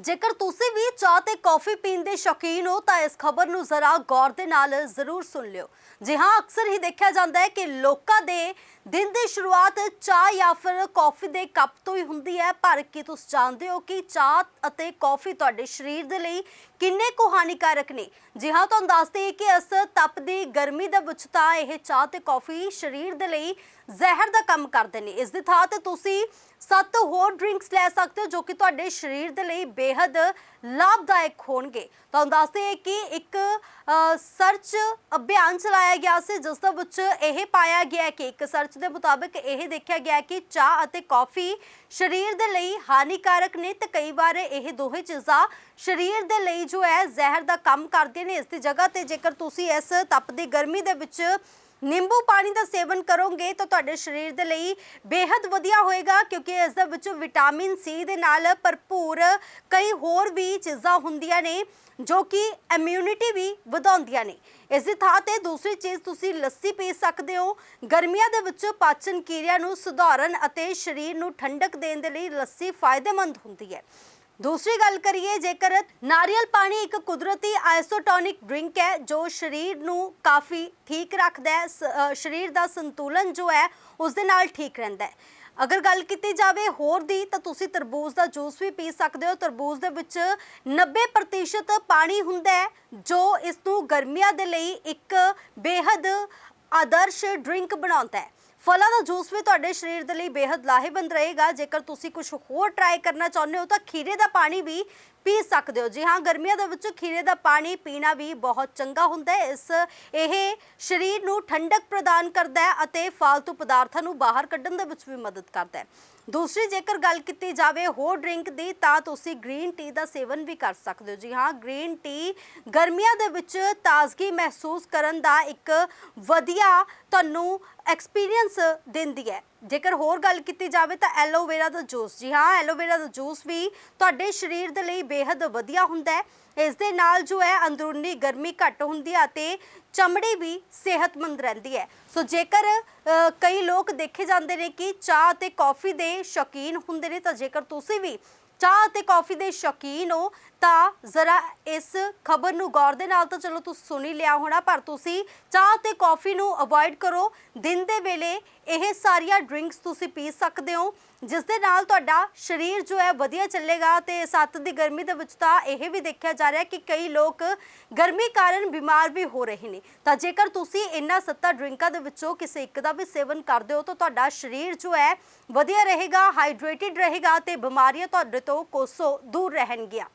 ਜੇਕਰ ਤੁਸੀਂ ਵੀ ਚਾਹ ਤੇ ਕੌਫੀ ਪੀਣ ਦੇ ਸ਼ੌਕੀਨ ਹੋ, ਤਾਂ ਇਸ ਖਬਰ ਨੂੰ ਜ਼ਰਾ ਗੌਰ ਦੇ ਨਾਲ ਜ਼ਰੂਰ ਸੁਣ ਲਿਓ। ਜੀ ਹਾਂ, ਅਕਸਰ ਹੀ ਦੇਖਿਆ ਜਾਂਦਾ ਹੈ ਕਿ ਲੋਕਾਂ ਦੇ ਦਿਨ ਦੀ ਸ਼ੁਰੂਆਤ ਚਾਹ ਜਾਂ ਫਿਰ ਕੌਫੀ ਦੇ ਕੱਪ ਤੋਂ ਹੀ ਹੁੰਦੀ ਹੈ। ਪਰ ਕੀ ਤੁਸੀਂ ਜਾਣਦੇ ਹੋ ਕਿ ਚਾਹ ਅਤੇ ਕੌਫੀ ਤੁਹਾਡੇ ਸਰੀਰ ਦੇ ਲਈ ਕਿੰਨੇ ਕੁ ਹਾਨੀਕਾਰਕ ਨੇ? ਜੀ ਹਾਂ, ਤੁਹਾਨੂੰ ਦੱਸਦੇ ਹਾਂ ਕਿ ਇਸ ਤਪਦੀ ਗਰਮੀ ਦੇ ਵਿੱਚ ਤਾਂ ਇਹ ਚਾਹ ਤੇ ਕੌਫੀ ਸਰੀਰ ਦੇ ਲਈ ਜ਼ਹਿਰ ਦਾ ਕੰਮ ਕਰਦੇ ਨੇ। ਇਸ ਦੀ ਥਾਂ ਤੇ ਤੁਸੀਂ ਸੱਤ ਹੋਰ ਡਰਿੰਕਸ ਲੈ ਸਕਦੇ ਹੋ ਜੋ ਕਿ ਤੁਹਾਡੇ ਸਰੀਰ ਦੇ ਲਈ ਬੇहद ਲਾਭਦਾਇਕ ਹੋਣਗੇ। ਤੁਹਾਨੂੰ ਦੱਸਦੇ ਹਾਂ ਕਿ ਇੱਕ ਸਰਚ ਅਭਿਆਨ ਚਲਾਇਆ ਗਿਆ ਸੀ, ਜਿਸ ਦੇ ਵਿੱਚ ਇਹ ਪਾਇਆ ਗਿਆ ਕਿ ਇੱਕ ਸਰਚ ਦੇ ਮੁਤਾਬਕ ਇਹ ਦੇਖਿਆ ਗਿਆ ਕਿ ਚਾਹ ਅਤੇ ਕੌਫੀ ਸਰੀਰ ਦੇ ਲਈ ਹਾਨੀਕਾਰਕ ਨੇ ਤੇ ਕਈ ਵਾਰ ਇਹ ਦੋਹੇ ਚੀਜ਼ਾਂ ਸਰੀਰ ਦੇ ਲਈ ਜੋ ਹੈ, ਜ਼ਹਿਰ ਦਾ ਕੰਮ ਕਰਦੇ ਨੇ ਇਸ ਦੀ ਜਗ੍ਹਾ ਤੇ। ਜੇਕਰ ਤੁਸੀਂ ਇਸ ਤਪਦੀ ਗਰਮੀ ਦੇ ਵਿੱਚ ਨਿੰਬੂ ਪਾਣੀ ਦਾ ਸੇਵਨ ਕਰੋਗੇ, ਤਾਂ ਤੁਹਾਡੇ ਸਰੀਰ ਦੇ ਲਈ ਬੇहद ਵਧੀਆ ਹੋਏਗਾ, ਕਿਉਂਕਿ ਇਸ ਦੇ ਵਿੱਚ ਵਿਟਾਮਿਨ ਸੀ ਦੇ ਨਾਲ ਭਰਪੂਰ ਕਈ ਹੋਰ ਵੀ ਚੀਜ਼ਾਂ ਹੁੰਦੀਆਂ ਨੇ, ਜੋ ਕਿ ਇਮਿਊਨਿਟੀ ਵੀ ਵਧਾਉਂਦੀਆਂ ਨੇ। ਇਸ ਦੀ ਥਾਂ ਤੇ ਦੂਸਰੀ ਚੀਜ਼, ਤੁਸੀਂ ਲੱਸੀ ਪੀ ਸਕਦੇ ਹੋ। ਗਰਮੀਆਂ ਦੇ ਵਿੱਚ ਪਾਚਨ ਕਿਰਿਆ ਨੂੰ ਸੁਧਾਰਨ ਅਤੇ ਸਰੀਰ ਨੂੰ ਠੰਡਕ ਦੇਣ ਦੇ ਲਈ ਲੱਸੀ ਫਾਇਦੇਮੰਦ ਹੁੰਦੀ ਹੈ। ਦੂਸਰੀ ਗੱਲ ਕਰੀਏ, ਜੇਕਰ ਨਾਰੀਅਲ ਪਾਣੀ ਇੱਕ ਕੁਦਰਤੀ ਆਈਸੋਟੋਨਿਕ ਡਰਿੰਕ ਹੈ, ਜੋ ਸਰੀਰ ਨੂੰ ਕਾਫੀ ਠੀਕ ਰੱਖਦਾ ਹੈ, ਸ- ਸਰੀਰ ਦਾ ਸੰਤੁਲਨ ਜੋ ਹੈ, ਉਸ ਦੇ ਨਾਲ ਠੀਕ ਰਹਿੰਦਾ ਹੈ। ਅਗਰ ਗੱਲ ਕੀਤੀ ਜਾਵੇ ਹੋਰ ਦੀ, ਤਾਂ ਤੁਸੀਂ ਤਰਬੂਜ ਦਾ ਜੂਸ ਵੀ ਪੀ ਸਕਦੇ ਹੋ। ਤਰਬੂਜ ਦੇ ਵਿੱਚ 90% ਪਾਣੀ ਹੁੰਦਾ ਹੈ, ਜੋ ਇਸ ਨੂੰ ਗਰਮੀਆਂ ਦੇ ਲਈ ਇੱਕ ਬੇहद ਆਦਰਸ਼ ਡਰਿੰਕ ਬਣਾਉਂਦਾ ਹੈ। ਫਲਾਂ ਦਾ ਜੂਸ ਵੀ ਤੁਹਾਡੇ ਸਰੀਰ ਦੇ ਲਈ ਬੇहद ਲਾਹੇਵੰਦ ਰਹੇਗਾ। ਜੇਕਰ ਤੁਸੀਂ ਕੁਝ ਹੋਰ ਟਰਾਈ ਕਰਨਾ ਚਾਹੁੰਦੇ ਹੋ ਤਾਂ ਖੀਰੇ ਦਾ ਪਾਣੀ ਵੀ ਪੀ ਸਕਦੇ ਹੋ। ਜੀ ਹਾਂ, ਗਰਮੀਆਂ ਦੇ ਵਿੱਚ ਖੀਰੇ ਦਾ ਪਾਣੀ ਪੀਣਾ ਵੀ ਬਹੁਤ ਚੰਗਾ ਹੁੰਦਾ ਹੈ। ਇਸ, ਇਹ ਸਰੀਰ ਨੂੰ ਠੰਡਕ ਪ੍ਰਦਾਨ ਕਰਦਾ ਹੈ ਅਤੇ ਫालतू ਪਦਾਰਥਾਂ ਨੂੰ ਬਾਹਰ ਕੱਢਣ ਦੇ ਵਿੱਚ ਵੀ ਮਦਦ ਕਰਦਾ ਹੈ। ਦੂਸਰੀ, ਜੇਕਰ ਗੱਲ ਕੀਤੀ ਜਾਵੇ ਹੋਰ ਡਰਿੰਕ ਦੀ, ਤਾਂ ਤੁਸੀਂ ਗ੍ਰੀਨ ਟੀ ਦਾ ਸੇਵਨ ਵੀ ਕਰ ਸਕਦੇ ਹੋ। ਜੀ ਹਾਂ, ਗ੍ਰੀਨ ਟੀ ਗਰਮੀਆਂ ਦੇ ਵਿੱਚ ਤਾਜ਼ਗੀ ਮਹਿਸੂਸ ਕਰਨ ਦਾ ਇੱਕ ਵਧੀਆ ਤੁਹਾਨੂੰ ਐਕਸਪੀਰੀਅੰਸ ਦਿੰਦੀ ਹੈ। ਜੇਕਰ ਹੋਰ ਗੱਲ ਕੀਤੀ ਜਾਵੇ ਤਾਂ ਐਲੋਵੇਰਾ ਦਾ ਜੂਸ ਜੀ ਹਾਂ ਐਲੋਵੇਰਾ ਦਾ ਜੂਸ ਵੀ ਤੁਹਾਡੇ ਸਰੀਰ ਦੇ ਲਈ ਬੇहद ਵਧੀਆ ਹੁੰਦਾ ਹੈ। ਇਸ ਦੇ ਨਾਲ ਜੋ ਹੈ, ਅੰਦਰੂਨੀ ਗਰਮੀ ਘੱਟ ਹੁੰਦੀ ਹੈ ਅਤੇ ਚਮੜੀ ਵੀ ਸਿਹਤਮੰਦ ਰਹਿੰਦੀ ਹੈ। ਸੋ ਜੇਕਰ ਅ, ਕਈ ਲੋਕ ਦੇਖੇ ਜਾਂਦੇ ਨੇ ਕਿ ਚਾਹ ਤੇ ਕੌਫੀ ਦੇ ਸ਼ੌਕੀਨ ਹੁੰਦੇ ਨੇ ਤਾਂ ਜੇਕਰ ਤੁਸੀਂ ਵੀ ਚਾਹ ਅਤੇ ਕੌਫੀ ਦੇ ਸ਼ੌਕੀਨ ਹੋ ਤਾਂ ਜ਼ਰਾ ਇਸ ਖਬਰ ਨੂੰ ਗੌਰ ਦੇ ਨਾਲ ਤਾਂ ਚਲੋ ਤੁਸੀਂ ਸੁਣੀ ਲਿਆ ਹੋਣਾ ਪਰ ਤੁਸੀਂ ਚਾਹ ਤੇ ਕੌਫੀ ਨੂੰ ਅਵੋਇਡ ਕਰੋ। ਦਿਨ ਦੇ ਵੇਲੇ ਇਹ ਸਾਰੀਆਂ ਡਰਿੰਕਸ ਤੁਸੀਂ ਪੀ ਸਕਦੇ ਹੋ। ਜਿਸ ਦੇ ਨਾਲ ਤੁਹਾਡਾ ਸਰੀਰ ਜੋ ਹੈ ਵਧੀਆ ਚੱਲੇਗਾ ਤੇ ਸੱਤ ਦੀ ਗਰਮੀ ਦੇ ਵਿੱਚ ਤਾਂ ਇਹ ਵੀ ਦੇਖਿਆ ਜਾ ਰਿਹਾ ਕਿ ਕਈ ਲੋਕ ਗਰਮੀ ਕਾਰਨ ਬਿਮਾਰ ਵੀ ਹੋ ਰਹੇ ਨੇ। ਤਾਂ ਜੇਕਰ ਤੁਸੀਂ ਇਹਨਾਂ ਸੱਤਾ ਡਰਿੰਕਾਂ ਦੇ ਵਿੱਚੋਂ ਕਿਸੇ ਇੱਕ ਦਾ ਵੀ ਸੇਵਨ ਕਰਦੇ ਹੋ ਤਾਂ ਤੁਹਾਡਾ ਸਰੀਰ ਜੋ ਹੈ ਵਧੀਆ ਰਹੇਗਾ, ਹਾਈਡਰੇਟਿਡ ਰਹੇਗਾ ਤੇ ਬਿਮਾਰੀਆਂ ਤੁਹਾਡੇ ਤੋਂ ਕੋਸੋਂ ਦੂਰ ਰਹਿਣਗੀਆਂ।